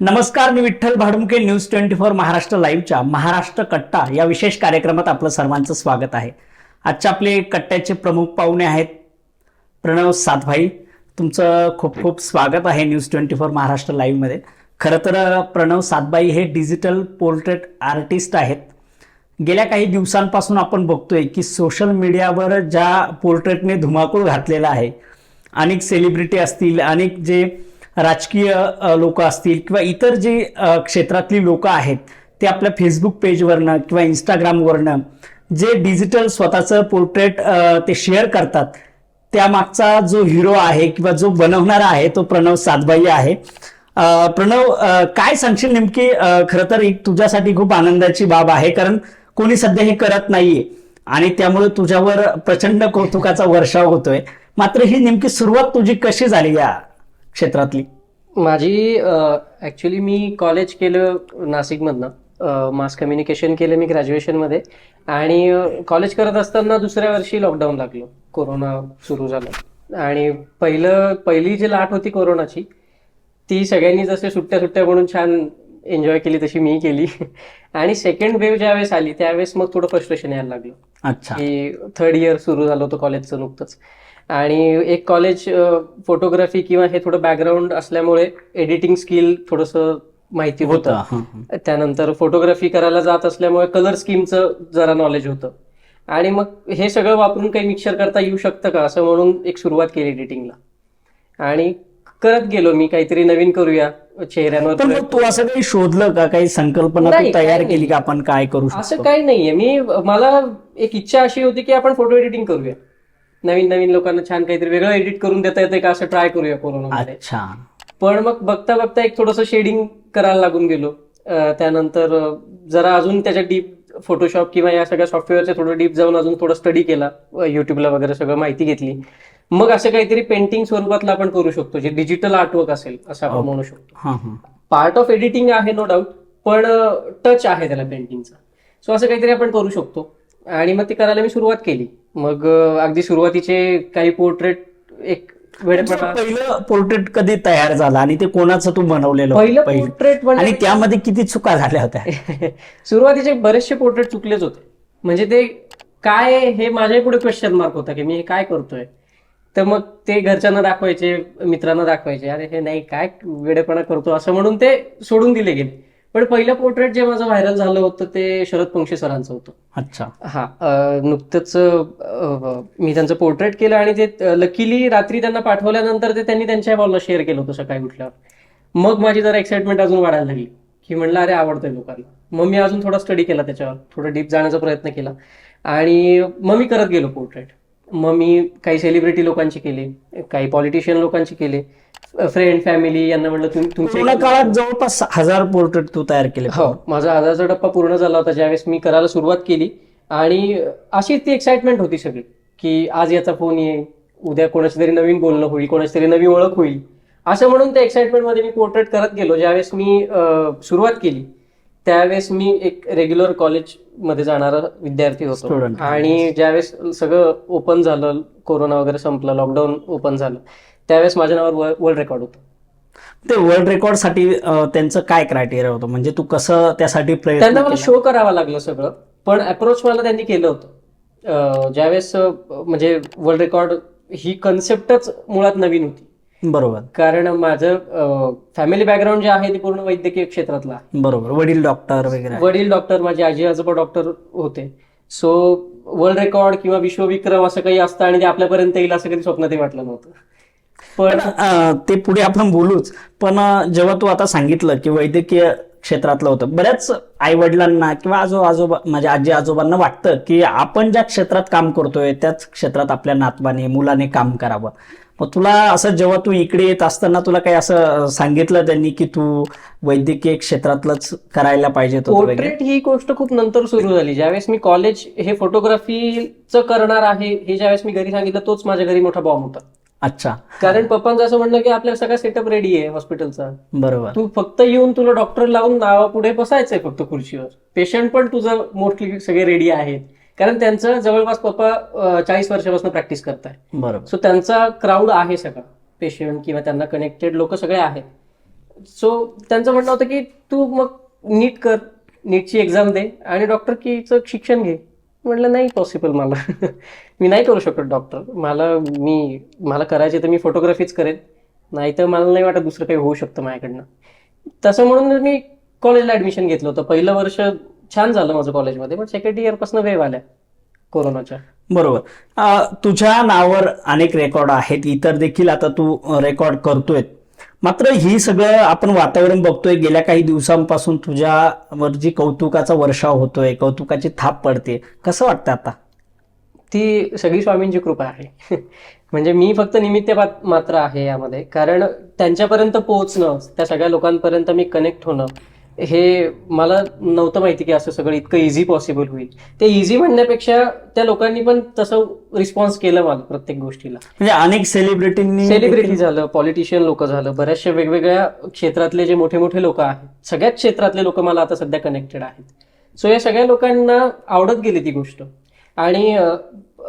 नमस्कार मी Vitthal Bhadumke news twenty four Maharashtra लाईव्हच्या महाराष्ट्र कट्टा या विशेष कार्यक्रमात आपलं सर्वांचं स्वागत आहे. आजच्या आपले कट्ट्याचे प्रमुख पाहुणे आहेत प्रणव सातभाई. तुमचं खूप खूप स्वागत आहे न्यूज ट्वेंटी फोर महाराष्ट्र लाईव्हमध्ये. खरं तर प्रणव सातबाई हे डिजिटल पोर्ट्रेट आर्टिस्ट आहेत. गेल्या काही दिवसांपासून आपण बघतोय की सोशल मीडियावर ज्या पोर्ट्रेटने धुमाकूळ घातलेला आहे अनेक सेलिब्रिटी असतील अनेक जे राजकीय लोक असतील किंवा इतर जे क्षेत्रातली लोक आहेत ते आपल्या फेसबुक पेजवरनं किंवा इंस्टाग्रामवरनं जे डिजिटल स्वतःचं पोर्ट्रेट ते शेअर करतात त्यामागचा जो हिरो आहे किंवा जो बनवणारा आहे तो प्रणव सातबाई आहे. प्रणव काय सांगशील नेमकी? खरं तर एक तुझ्यासाठी खूप आनंदाची बाब आहे कारण कोणी सध्या हे करत नाहीये आणि त्यामुळे तुझ्यावर प्रचंड कौतुकाचा वर्षाव होतोय. मात्र ही नेमकी सुरुवात तुझी कशी झाली या? क्षेत्रातली? माझी ऍक्च्युली मी कॉलेज केलं नाशिकमधनं. मास कम्युनिकेशन केलं मी ग्रॅज्युएशनमध्ये आणि कॉलेज करत असताना दुसऱ्या वर्षी लॉकडाऊन लागलं. कोरोना सुरू झालं. आणि पहिलं पहिली जी लाट होती कोरोनाची ती सगळ्यांनी जसे सुट्ट्या सुट्ट्या म्हणून छान एन्जॉय केली तशी मी केली. आणि सेकंड वेव्ह ज्यावेळेस आली त्यावेळेस मग थोडं फ्रस्ट्रेशन यायला लागलं. अच्छा. की थर्ड इयर सुरू झालं होतं कॉलेजचं नुकतंच. आणि एक कॉलेज फोटोग्राफी किंवा हे थोडं बॅकग्राऊंड असल्यामुळे एडिटिंग स्किल थोडंसं माहिती होतं. त्यानंतर फोटोग्राफी करायला जात असल्यामुळे कलर स्कीमचं जरा नॉलेज होतं. आणि मग हे सगळं वापरून काही मिक्सर करता येऊ शकतं का? असं म्हणून एक सुरुवात केली एडिटिंगला आणि करत गेलो मी काहीतरी नवीन करूया चेहऱ्यांवर पण तू असं काही शोधलं का? काही संकल्पना तयार केली का आपण काय करू असं काही नाहीये. मी मला एक इच्छा अशी होती की आपण फोटो एडिटिंग करूया. नवीन नवीन लोकांना छान काहीतरी वेगळं एडिट करून देता येते का असं ट्राय करूया कोरोनामध्ये. अच्छा. पण मग बघता बघता एक थोडंसं शेडिंग करायला लागून गेलो. त्यानंतर जरा अजून त्याच्या डीप फोटोशॉप किंवा या सगळ्या सॉफ्टवेअरचे थोडं डीप जाऊन अजून थोडं स्टडी केला युट्यूबला वगैरे सगळं माहिती घेतली. मग असं काहीतरी पेंटिंग स्वरूपातलं आपण करू शकतो जे डिजिटल आर्टवर्क असेल असं आपण. म्हणू शकतो. पार्ट ऑफ एडिटिंग आहे नो डाऊट पण टच आहे त्याला पेंटिंगचा सो असं काहीतरी आपण करू शकतो. आणि मग ते करायला मी सुरुवात केली. मग अगदी सुरुवातीचे काही पोर्ट्रेट एक वेळेपणा पहिलं पोर्ट्रेट कधी तयार झालं आणि ते कोणाचं तू बनवलेलं पहिलं? पोर्ट्रेट आणि म्हणजे त्यामध्ये किती चुका झाल्या होत्या? सुरुवातीचे बरेचसे पोर्ट्रेट चुकलेच होते. म्हणजे ते काय हे माझ्याही पुढे क्वेश्चन मार्क होता की मी हे काय करतोय? तर मग ते घरच्यांना दाखवायचे मित्रांना दाखवायचे अरे हे नाही काय वेडेपणा करतो? असं म्हणून ते सोडून दिले गेले. पण पहिलं पोर्ट्रेट जे माझं व्हायरल झालं होतं ते शरद पंक्षी सरांचं होतं. अच्छा. हा नुकतंच मी त्यांचं पोर्ट्रेट केलं आणि ते लकीली रात्री त्यांना पाठवल्यानंतर ते त्यांनी त्यांच्या बॉलला शेअर केलं होतं सकाळी उठल्यावर. मग माझी जरा एक्साइटमेंट अजून वाढायला लागली की म्हणलं अरे आवडतंय लोकांना. मग मी अजून थोडा स्टडी केला त्याच्यावर थोडं डीप जाण्याचा प्रयत्न केला. आणि मग मी करत गेलो पोर्ट्रेट. मग मी काही सेलिब्रिटी लोकांची केले काही पॉलिटिशियन लोकांची केले. फ्रेंड फॅमिली यांना म्हणलं तुम- तुमचे कोरोना काळात जवळपास हजार पोर्ट्रेट तू तयार केले. हो माझा आधारचा टप्पा पूर्ण झाला होता ज्यावेळेस मी करायला सुरुवात केली. आणि अशी ती एक्साइटमेंट होती सगळी की आज याचा फोन येईल उद्या कोणाची तरी नवीन बोलणं होईल कोणाची तरी नवी ओळख होईल. असं म्हणून त्या एक्साइटमेंटमध्ये मी पोर्ट्रेट करत गेलो ज्यावेळेस मी सुरुवात केली. त्यावेळेस मी एक रेग्युलर कॉलेजमध्ये जाणारा विद्यार्थी होतो. Student. आणि ज्यावेळेस सगळं ओपन झालं कोरोना वगैरे संपलं लॉकडाऊन ओपन झालं त्यावेळेस माझ्या नावावर वर्ल्ड रेकॉर्ड होतं. ते वर्ल्ड रेकॉर्डसाठी अं, त्यांचं काय क्रायटेरिया होतं? म्हणजे तू कसं त्यासाठी प्रयत्न त्यांना मला केला? शो करावं लागलं सगळं पण अप्रोच मला त्यांनी केलं होतं. अं, ज्यावेळेस अं, म्हणजे वर्ल्ड रेकॉर्ड ही कन्सेप्टच मुळात नवीन होती. बरोबर. कारण माझं फॅमिली बॅकग्राऊंड जे आहे ते पूर्ण वैद्यकीय क्षेत्रातलं बरोबर. वडील डॉक्टर वगैरे वडील डॉक्टर माझे आजी आजोबा डॉक्टर होते. सो वर्ल्ड रेकॉर्ड किंवा विश्वविक्रम असं काही असतं आणि ते आपल्यापर्यंत येईल असं कधी स्वप्नातही वाटलं नव्हतं. पण ते पुढे आपण बोलूच. पण जेव्हा तू आता सांगितलं की वैद्यकीय क्षेत्रातलं होतं बऱ्याच आई वडिलांना किंवा आजो आजोबा माझ्या आजी आजोबांना वाटतं की आपण ज्या क्षेत्रात काम करतोय त्याच क्षेत्रात आपल्या नातवाने मुलाने काम करावं. मग तुला असं जेव्हा तू इकडे येत असताना तुला काही असं सांगितलं त्यांनी की तू वैद्यकीय क्षेत्रातलंच करायला पाहिजे पोर्ट्रेट ही गोष्ट खूप नंतर सुरू झाली. ज्यावेळेस मी कॉलेज हे फोटोग्राफीचं करणार आहे हे ज्यावेळेस मी घरी सांगितलं तोच माझ्या घरी मोठा बॉम्ब होता. अच्छा. कारण पप्पांचं असं म्हणणं की आपल्या सगळा सेटअप रेडी आहे हॉस्पिटलचा बरोबर. तू फक्त येऊन तुला डॉक्टर लावून नावापुढे बसायचंय फक्त खुर्चीवर. पेशंट पण तुझं मोस्टली सगळे रेडी आहेत. कारण त्यांचं जवळपास पप्पा चाळीस वर्षापासून प्रॅक्टिस करताय. बरोबर. सो त्यांचा क्राऊड आहे सगळा. पेशंट किंवा त्यांना कनेक्टेड लोक सगळे आहेत. सो त्यांचं म्हणणं होतं की तू मग नीट कर नीटची एक्झाम दे आणि डॉक्टर कीचं शिक्षण घे. म्हटलं नाही पॉसिबल मला. मी नाही करू शकत डॉक्टर मला मी मला करायचे तर मी फोटोग्राफीच करेन. नाही तर मला नाही वाटत दुसरं काही होऊ शकतं माझ्याकडनं. तसं म्हणून मी कॉलेजला ऍडमिशन घेतलं होतं. पहिलं वर्ष छान झालं माझं कॉलेजमध्ये पण सेकंड इयरपासून वेव आल्या कोरोनाच्या. बरोबर. तुझ्या नावावर अनेक रेकॉर्ड आहेत इतर देखील आता तू रेकॉर्ड करतोय. मात्र ही सगळं आपण वातावरण बघतोय गेल्या काही दिवसांपासून तुझ्यावर जी कौतुकाचा वर्षाव होतोय कौतुकाची थाप पडते कसं वाटतं आता? ती सगळी स्वामींची कृपा आहे. म्हणजे मी फक्त निमित्त मात- मात्र आहे यामध्ये. कारण त्यांच्यापर्यंत पोहोचणं त्या सगळ्या लोकांपर्यंत मी कनेक्ट होणं हे मला नव्हतं माहिती की असं सगळं इतकं इझी पॉसिबल होईल. ते इझी म्हणण्यापेक्षा त्या लोकांनी पण तसं रिस्पॉन्स केलं मला प्रत्येक गोष्टीला. म्हणजे अनेक सेलिब्रिटींनी सेलिब्रिटी झालं पॉलिटिशियन लोक झालं बऱ्याचशा वेगवेगळ्या क्षेत्रातले जे मोठे मोठे लोक आहेत सगळ्याच क्षेत्रातले लोक मला आता सध्या कनेक्टेड आहेत. सो या सगळ्या लोकांना आवडत गेली ती गोष्ट. आणि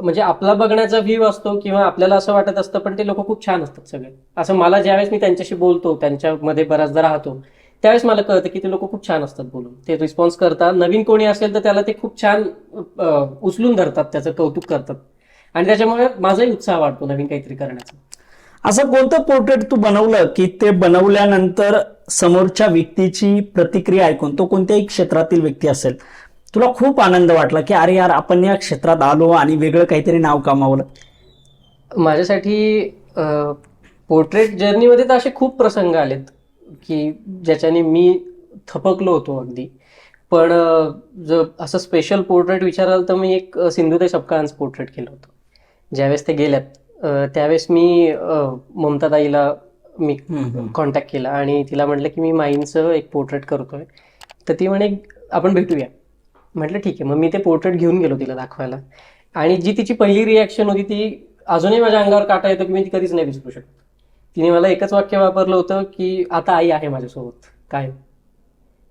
म्हणजे आपला बघण्याचा व्ह्यू असतो किंवा आपल्याला असं वाटत असतं पण ते लोक खूप छान असतात सगळे. असं मला ज्यावेळेस मी त्यांच्याशी बोलतो त्यांच्यामध्ये बऱ्याचदा राहतो त्यावेळेस मला कळतं की ते लोक खूप छान असतात बोलून. ते रिस्पॉन्स करतात. नवीन कोणी असेल तर त्याला ते खूप छान उचलून धरतात त्याचं कौतुक करतात. आणि त्याच्यामुळे माझाही उत्साह वाटतो नवीन काहीतरी करण्याचा. असं कोणतं पोर्ट्रेट तू बनवलं की ते बनवल्यानंतर समोरच्या व्यक्तीची प्रतिक्रिया ऐकून तो कोणत्याही क्षेत्रातील व्यक्ती असेल तुला खूप आनंद वाटला की अरे यार आपण या क्षेत्रात आलो आणि वेगळं काहीतरी नाव कमावलं? माझ्यासाठी पोर्ट्रेट जर्नीमध्ये तर असे खूप प्रसंग आलेत. की ज्याच्याने मी थपकलो होतो अगदी. पण जर असं स्पेशल पोर्ट्रेट विचाराल तर मी एक सिंधुताई सपकाळांचं पोर्ट्रेट केलं होतं. ज्यावेळेस ते गेल्यात त्यावेळेस मी ममताताईला मी कॉन्टॅक्ट केला आणि तिला म्हटलं की मी माईंचं एक पोर्ट्रेट करतोय. तर ती म्हणे आपण भेटूया. म्हटलं ठीक आहे. मग मी ते पोर्ट्रेट घेऊन गेलो तिला दाखवायला. आणि जी तिची पहिली रिॲक्शन होती ती अजूनही माझ्या अंगावर काटा येतो की मी ती कधीच नाही विसरू शकत. तिने मला एकच वाक्य वापरलं होतं की आता आई आहे माझ्यासोबत. काय?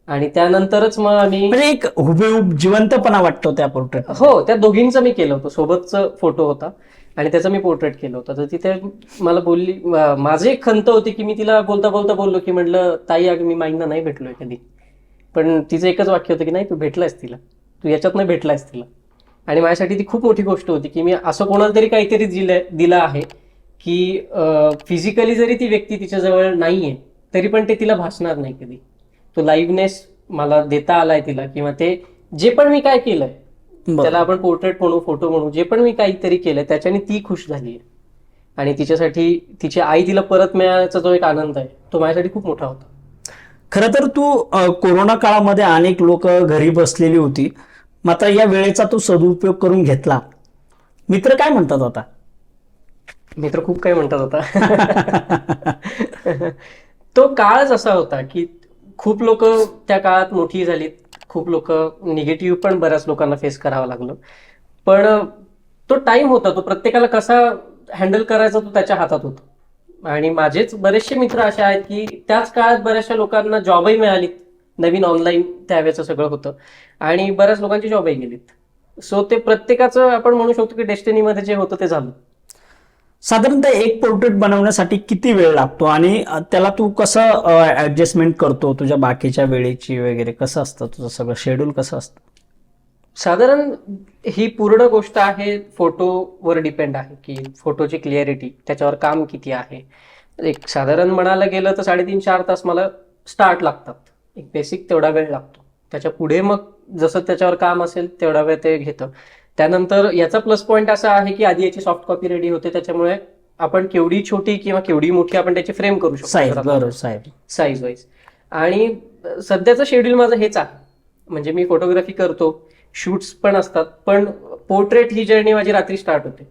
आणि त्यानंतरच मग आम्ही म्हणजे एक हुबेहूब जिवंतपणा वाटतो त्या पोर्ट्रेट हो त्या दोघींचं मी केलं होतं. सोबतचं फोटो होता. आणि त्याचं मी पोर्ट्रेट केलं होतं. तर तिथे मला बोलली माझी एक खंत होती की मी तिला बोलता बोलता बोललो की म्हटलं ताई अगं मी माईंना नाही भेटलोय कधी. पण तिचं एकच वाक्य होतं की नाही तू भेटलायस तिला. तू याच्यातनं भेटलायस तिला. आणि माझ्यासाठी ती खूप मोठी गोष्ट होती की मी असं कोणाला तरी काहीतरी दिलंय दिलं आहे. की फिजिकली जरी ती व्यक्ती तिच्याजवळ नाहीये तरी पण ते तिला भासणार नाही कधी. तो लाईव्हनेस मला देता आलाय तिला किंवा ते जे पण मी काय केलंय त्याला आपण पोर्ट्रेट म्हणू फोटो म्हणू जे पण मी काहीतरी केलंय त्याच्याने ती खुश झाली आणि तिच्यासाठी तिची आई तिला परत मिळाल्याचा जो एक आनंद आहे तो माझ्यासाठी खूप मोठा होता. खरं तर तू कोरोना काळामध्ये अनेक लोक घरी बसलेली होती. मात्र या वेळेचा तू सदुपयोग करून घेतला. मित्र काय म्हणतात आता? मित्र खूप काही म्हणतात होता तो काळच असा होता की खूप लोक त्या काळात मोठी झालीत. खूप लोक निगेटिव्ह पण बऱ्याच लोकांना फेस करावं लागलं. पण तो टाइम होता तो प्रत्येकाला कसा हँडल करायचा तो त्याच्या हातात होता. आणि माझेच बरेचसे मित्र असे आहेत की त्याच काळात बऱ्याचशा लोकांना जॉबही मिळालीत. नवीन ऑनलाईन त्यावेळेचं सगळं होतं. आणि बऱ्याच लोकांची जॉबही गेलीत. सो ते प्रत्येकाचं आपण म्हणू शकतो की डेस्टिनीमध्ये जे होतं ते झालं. साधारणतः एक पोर्ट्रेट बनवण्यासाठी किती वेळ लागतो? आणि त्याला तू कसं ऍडजस्टमेंट करतो तुझ्या बाकीच्या वेळेची वगैरे? कसं असतं तुझं सगळं? शेड्यूल कसं असतं? साधारण ही पूर्ण गोष्ट आहे फोटोवर डिपेंड आहे की फोटोची क्लिअरिटी त्याच्यावर काम किती आहे. एक साधारण म्हणायला गेलं तर साडेतीन चार तास मला स्टार्ट लागतात. एक बेसिक तेवढा वेळ लागतो. त्याच्या पुढे मग जसं त्याच्यावर काम असेल तेवढा वेळ ते घेतं. त्यानंतर याचा प्लस पॉईंट असा आहे की आधी याची सॉफ्ट कॉपी रेडी होते त्याच्यामुळे आपण केवढी छोटी किंवा केवढी मोठी आपण त्याची फ्रेम करू शकतो. साईज वाईज आणि सध्याचं शेड्यूल माझं हेच आहे. म्हणजे मी फोटोग्राफी करतो शूट्स पण असतात पण पोर्ट्रेट ही जर्नी माझी रात्री स्टार्ट होते.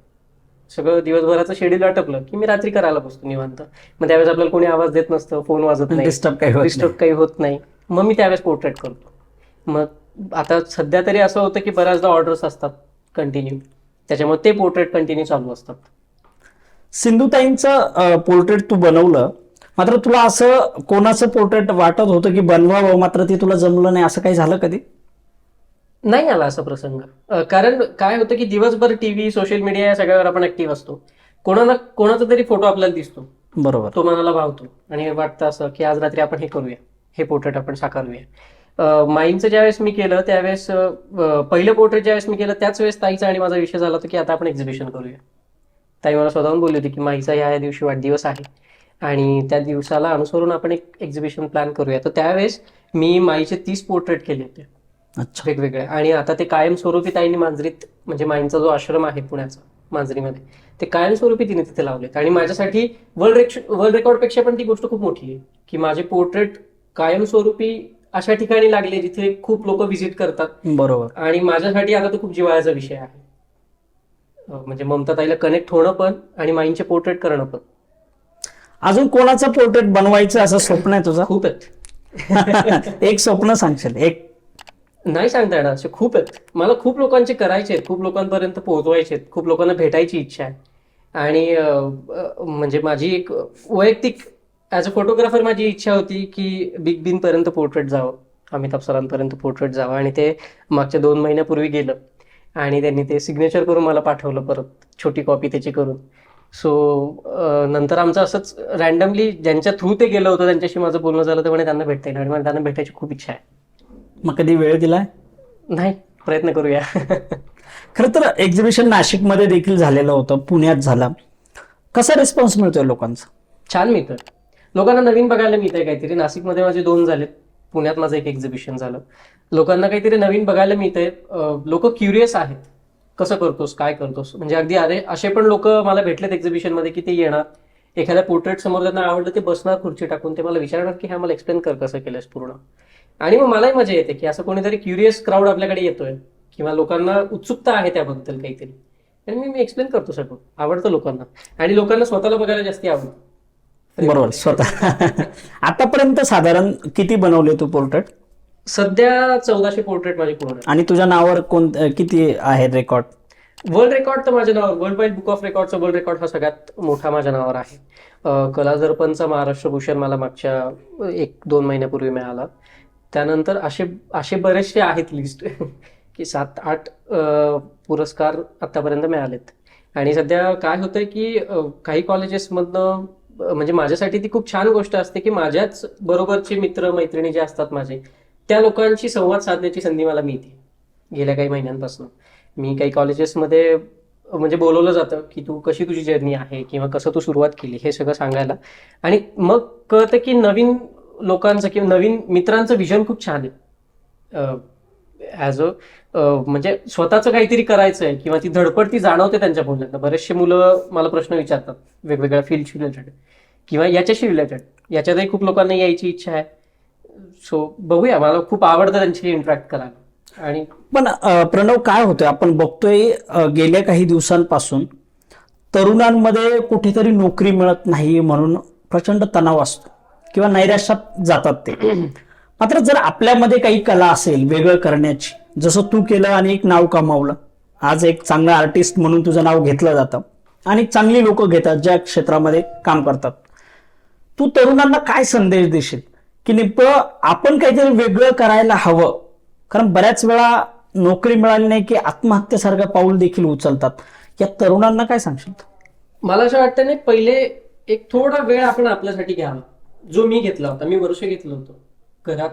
सगळं दिवसभराचं शेड्यूल आटपलं की मी रात्री करायला बसतो निवांत. मग त्यावेळेस आपल्याला कोणी आवाज देत नसतं फोन वाजत नाही डिस्टर्ब काही डिस्टर्ब काही होत नाही. मग मी त्यावेळेस पोर्ट्रेट करतो. मग आता सध्या तरी असं होतं की बऱ्याचदा ऑर्डर्स असतात. कंटिन्यू त्याच्यामुळे ते पोर्ट्रेट कंटिन्यू चालू असतात. सिंधुताईंचं पोर्ट्रेट तू बनवलं मात्र तुला असं कोणाचं पोर्ट्रेट वाटत होतं की बनवावं मात्र ते तुला जमलं नाही? असं काही झालं कधी? नाही आला असा प्रसंग. कारण काय होतं की दिवसभर टीव्ही सोशल मीडिया या सगळ्यावर आपण ऍक्टिव्ह असतो. कोणाला कोणाचा तरी फोटो आपल्याला दिसतो. बरोबर. तो मनाला भावतो. आणि वाटतं असं की आज रात्री आपण हे करूया. हे पोर्ट्रेट आपण साकारूया. माईंचं ज्यावेळेस मी केलं त्यावेळेस पहिलं पोर्ट्रेट ज्यावेळेस मी केलं त्याच वेळेस ताईचा आणि माझा विषय झाला होता की आता आपण एक्झिबिशन करूया. ताई मला स्वतःहून बोलली होती की माईचा ह्या या दिवशी वाढदिवस आहे आणि त्या दिवसाला अनुसरून आपण एक एक्झिबिशन प्लॅन करूया. तर त्यावेळेस मी माईचे तीस पोर्ट्रेट केले होते. अच्छा. वेगवेगळे. आणि आता ते कायमस्वरूपी ताईंनी मांजरीत म्हणजे माईंचा जो आश्रम आहे पुण्याचा मांजरीमध्ये ते कायमस्वरूपी तिने तिथे लावलेत. आणि माझ्यासाठी वर्ल्ड वर्ल्ड रेकॉर्डपेक्षा पण ती गोष्ट खूप मोठी आहे की माझे पोर्ट्रेट कायमस्वरूपी अशा ठिकाणी लागले जिथे खूप लोक व्हिजिट करतात. बरोबर. आणि माझ्यासाठी आता तो खूप जिव्हाळ्याचा विषय आहे. अं, म्हणजे ममता ताईला कनेक्ट होणं पण आणि माईंचे पोर्ट्रेट करणं पण. अजून कोणाचं पोर्ट्रेट बनवायचं असं स्वप्न आहे तुझं? खूप आहेत. एक स्वप्न सांगशील एक. नाही सांगता येणार असे खूप आहेत. मला खूप लोकांचे करायचे आहेत खूप लोकांपर्यंत पोहोचवायचे आहेत खूप लोकांना भेटायची इच्छा आहे. आणि अं, अं, म्हणजे माझी एक वैयक्तिक ऍज अ फोटोग्राफर माझी इच्छा होती की बिग बीन पर्यंत पोर्ट्रेट जावं. अमिताभ सरांपर्यंत पोर्ट्रेट जावं. आणि ते मागच्या दोन महिन्यापूर्वी गेलं. आणि त्यांनी ते सिग्नेचर करून मला पाठवलं परत. छोटी कॉपी त्याची करून. सो नंतर आमचं असंच रॅन्डमली ज्यांच्या थ्रू ते गेलं होतं त्यांच्याशी माझं बोलणं झालं तर म्हणे त्यांना भेटता येईल. आणि मला त्यांना भेटायची खूप इच्छा आहे. मग कधी वेळ दिलाय? नाही. प्रयत्न करूया. खरं तर एक्झिबिशन नाशिकमध्ये देखील झालेलं होतं. पुण्यात झाला. कसा रिस्पॉन्स मिळतोय लोकांचा? छान मिळतं लोकांना नवीन बघायला मिळतंय काहीतरी. नाशिकमध्ये माझे दोन झालेत. पुण्यात माझं एक एक्झिबिशन झालं. लोकांना काहीतरी नवीन बघायला मिळत आहे लोक क्युरियस आहेत. कसं करतोस? काय करतोस? म्हणजे अगदी अरे असे पण लोक मला भेटलेत एक्झिबिशनमध्ये की ते येणार. एखाद्या पोर्ट्रेट समोर त्यांना आवडलं ते बसणार खुर्ची टाकून. ते मला विचारणार की हा मला एक्सप्लेन कर कसं केलंस पूर्ण? आणि मग मलाही मजा येते की असं कोणीतरी क्युरियस क्राऊड आपल्याकडे येतोय. किंवा लोकांना उत्सुकता आहे त्याबद्दल काहीतरी. आणि मी मी एक्सप्लेन करतो सगळं. आवडतं लोकांना. आणि लोकांना स्वतःला बघायला जास्ती आवडतं. बरोबर स्वतः आतापर्यंत साधारण किती बनवले तू पोर्ट्रेट? सध्या चौदाशे पोर्ट्रेट माझे पूर्ण. आणि तुझ्या नावावर कोण किती आहे रेकॉर्ड वर्ल्ड रेकॉर्ड तर माझ्या नावावर वर्ल्ड वाईड बुक ऑफ रेकॉर्डचा वर्ल्ड रेकॉर्ड हा सगळ्यात मोठा माझ्या नावावर आहे. कला दर्पणचा महाराष्ट्र भूषण मला मागच्या एक दोन महिन्यापूर्वी मिळाला. त्यानंतर असे असे बरेचसे आहेत लिस्ट की सात आठ पुरस्कार आतापर्यंत मिळालेत. आणि सध्या काय होतंय की काही कॉलेजेसमधनं म्हणजे माझ्यासाठी ती खूप छान गोष्ट असते की माझ्याच बरोबरचे मित्र मैत्रिणी जे असतात माझे त्या लोकांशी संवाद साधण्याची संधी मला मिळते. गेल्या काही महिन्यांपासून. मी काही कॉलेजेसमध्ये म्हणजे बोलवलं जातं की तू कशी तुझी जर्नी आहे किंवा कसं तू सुरुवात केली हे सगळं सांगायला. आणि मग कळतं की नवीन लोकांचं किंवा नवीन मित्रांचं विजन खूप छान आहे. ॲज अ म्हणजे स्वतःचं काहीतरी करायचं आहे किंवा ती धडपड ती जाणवते त्यांच्या बोलण्यात बरेचसे मुलं मला प्रश्न विचारतात वेगवेगळ्या फील्डशी रिलेटेड किंवा याच्याशी रिलेटेड याच्यातही खूप लोकांना यायची इच्छा आहे. सो बघूया. मला खूप आवडतं त्यांची इंटरॅक्ट करायला. आणि पण प्रणव काय होतंय? आपण बघतोय गेल्या काही दिवसांपासून तरुणांमध्ये कुठेतरी नोकरी मिळत नाही म्हणून प्रचंड तणाव असतो किंवा नैराश्यात जातात ते. मात्र जर आपल्यामध्ये काही कला असेल वेगळं करण्याची जसं तू केलं आणि एक नाव कमावलं. आज एक चांगला आर्टिस्ट म्हणून तुझं नाव घेतलं जातं. आणि चांगली लोक घेतात ज्या क्षेत्रामध्ये काम करतात. तू तरुणांना काय संदेश देशील? की नेमकं आपण काहीतरी वेगळं करायला हवं. कारण बऱ्याच वेळा नोकरी मिळाली नाही की आत्महत्येसारखं पाऊल देखील उचलतात. या तरुणांना काय सांगशील मला असं वाटतं नाही पहिले एक थोडा वेळ आपण आपल्यासाठी घ्यावा. जो मी घेतला होता मी वर्ष घेतलं होतं. घरात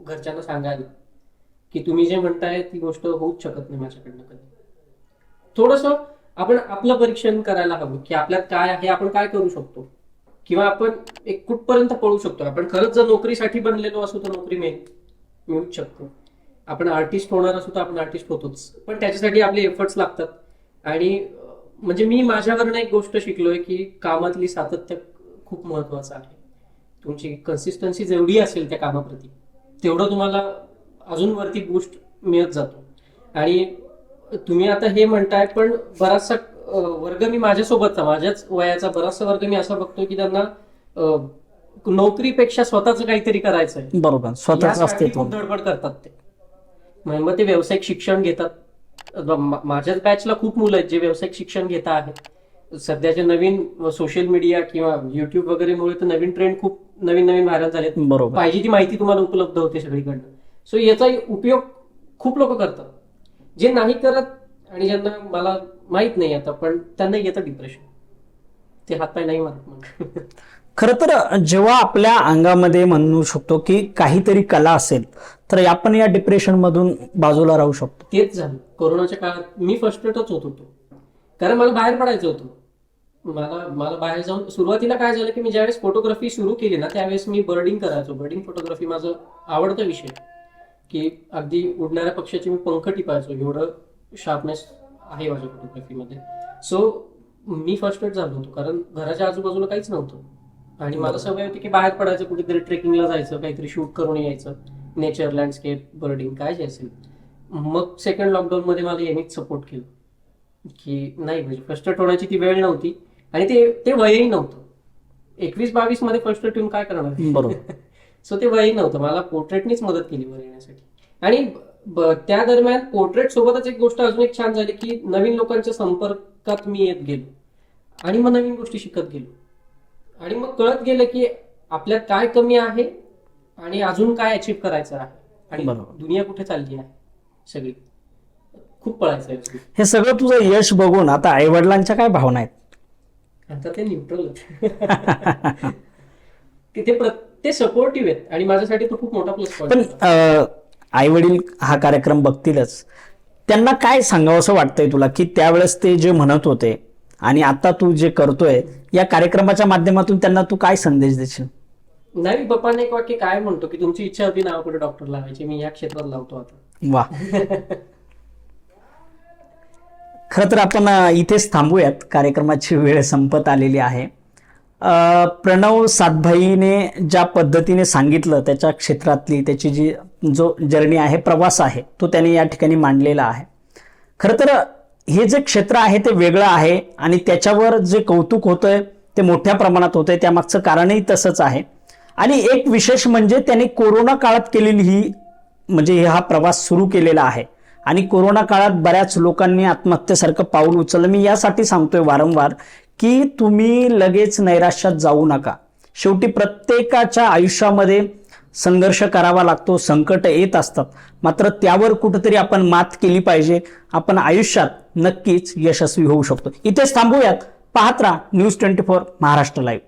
घरच्यांना सांगायला. की तुम्ही जे म्हणताय ती गोष्ट होऊच शकत नाही माझ्याकडनं कधी. थोडस आपण आपलं परीक्षण करायला हवं की आपल्यात काय आहे आपण काय करू शकतो? किंवा आपण एक कुठपर्यंत पळू शकतो? आपण खरंच जर नोकरीसाठी बनलेलो असू तर नोकरी मिळेल मिळूच शकतो. आपण आर्टिस्ट होणार असू तर आपण आर्टिस्ट होतोच. पण त्याच्यासाठी आपले एफर्ट्स लागतात. आणि म्हणजे मी माझ्यावरनं एक गोष्ट शिकलोय की कामातली सातत्य खूप महत्वाचं आहे. तुमची कन्सिस्टन्सी जेवढी असेल त्या कामाप्रती तेवढं तुम्हाला अजून वरती बूस्ट मिळत जातो. आणि तुम्ही आता हे म्हणताय पण बराचसा वर्ग मी माझ्यासोबतचा माझ्याच वयाचा बराचसा वर्ग मी असा बघतोय की त्यांना नोकरीपेक्षा स्वतःच काहीतरी करायचं आहे बरोबर स्वतःच अस्तित्व धडपड करतात ते. मग ते व्यावसायिक शिक्षण घेतात. माझ्याच बॅचला खूप मुलं आहेत जे व्यावसायिक शिक्षण घेत आहेत. सध्याचे नवीन सोशल मीडिया किंवा युट्यूब वगैरेमुळे तर नवीन ट्रेंड खूप नवीन नवीन व्हायरल झालेत. बरोबर. पाहिजे ती माहिती तुम्हाला उपलब्ध होते सगळीकडनं. सो याचा उपयोग खूप लोक करतात. जे नाही करत आणि ज्यांना मला माहीत नाही आता पण त्यांना येतं डिप्रेशन ते हातपाय नाही मारत मग खरं तर जेव्हा आपल्या अंगामध्ये म्हणू शकतो की काहीतरी कला असेल तर आपण या डिप्रेशनमधून बाजूला राहू शकतो. तेच झालं. कोरोनाच्या काळात मी फ्रस्ट्रेटच होत होतो. कारण मला बाहेर पडायचं होतं. मला मला बाहेर जाऊन सुरुवातीला काय झालं की मी ज्यावेळेस फोटोग्राफी सुरू केली ना त्यावेळेस मी बर्डिंग करायचो. बर्डिंग फोटोग्राफी माझं आवडता विषय. की अगदी उडणाऱ्या पक्षाची मी पंख टिपायचो एवढं शार्पनेस आहे माझ्या फोटोग्राफीमध्ये सो मी फ्रस्ट्रेट झालो होतो कारण घराच्या आजूबाजूला काहीच नव्हतं. आणि मला सवय होती की बाहेर पडायचं कुठेतरी ट्रेकिंगला जायचं काहीतरी शूट करून यायचं. नेचर लँडस्केप बर्डिंग काय जे असेल. मग सेकंड लॉकडाऊन मध्ये मला यांनीच सपोर्ट केलं. की नाही म्हणजे फ्रस्ट्रेट होण्याची ती वेळ नव्हती. आणि ते ते वयही नव्हतं. एकवीस बावीसमध्ये फ्रस्ट्रेट येऊन काय करणार? बरोबर. सो ते वयही नव्हतं. मला पोर्ट्रेटनीच मदत केली वर येण्यासाठी. आणि त्या दरम्यान पोर्ट्रेट सोबतच एक गोष्ट अजून एक छान झाली की नवीन लोकांच्या संपर्कात मी येत गेलो. आणि मग नवीन गोष्टी शिकत गेलो. आणि मग कळत गेलं की आपल्यात काय कमी आहे आणि अजून काय अचीव करायचं आहे. आणि. दुनिया कुठे चालली आहे? सगळी. खूप पळायचं आहे. हे सगळं तुझं यश बघून आता आई वडिलांच्या काय भावना आहेत? आता ते न्यूट्रल ते प्र- ते सपोर्टिव्ह आहेत. आणि माझ्यासाठी तो खूप मोठा प्लस पण आई वडील हा कार्यक्रम बघतीलच. त्यांना काय सांगावं असं वाटतंय तुला? की त्यावेळेस ते जे म्हणत होते आणि आता तू जे करतोय या कार्यक्रमाच्या माध्यमातून त्यांना तू काय संदेश देशील? नाही पप्पाने एक वाक्य काय म्हणतो की तुमची इच्छा होती नाव कुठे डॉक्टर लावायची मी या क्षेत्रात लावतो आता. वा. खरं तर आपण इथेच थांबूयात. कार्यक्रमाची वेळ संपत आलेली आहे. प्रणव सातभाईने ज्या पद्धतीने सांगितलं त्याच्या क्षेत्रातली त्याची जी जो जर्नी आहे प्रवास आहे तो त्याने या ठिकाणी मांडलेला आहे. खरं तर हे जे क्षेत्र आहे ते वेगळं आहे आणि त्याच्यावर जे कौतुक होतंय ते मोठ्या प्रमाणात होतंय त्यामागचं कारणही तसंच आहे. आणि एक विशेष म्हणजे त्याने कोरोना काळात केलेली ही म्हणजे हा प्रवास सुरू केलेला आहे. आणि कोरोना काळात बऱ्याच लोकांनी आत्महत्येसारखं पाऊल उचललं. मी यासाठी सांगतोय वारंवार की तुम्ही लगेच नैराश्यात जाऊ नका. शेवटी प्रत्येकाच्या आयुष्यामध्ये संघर्ष करावा लागतो संकट येत असतात. मात्र त्यावर कुठंतरी आपण मात केली पाहिजे. आपण आयुष्यात नक्कीच यशस्वी होऊ शकतो. इथेच थांबूयात. पाहत राहा news twenty four Maharashtra live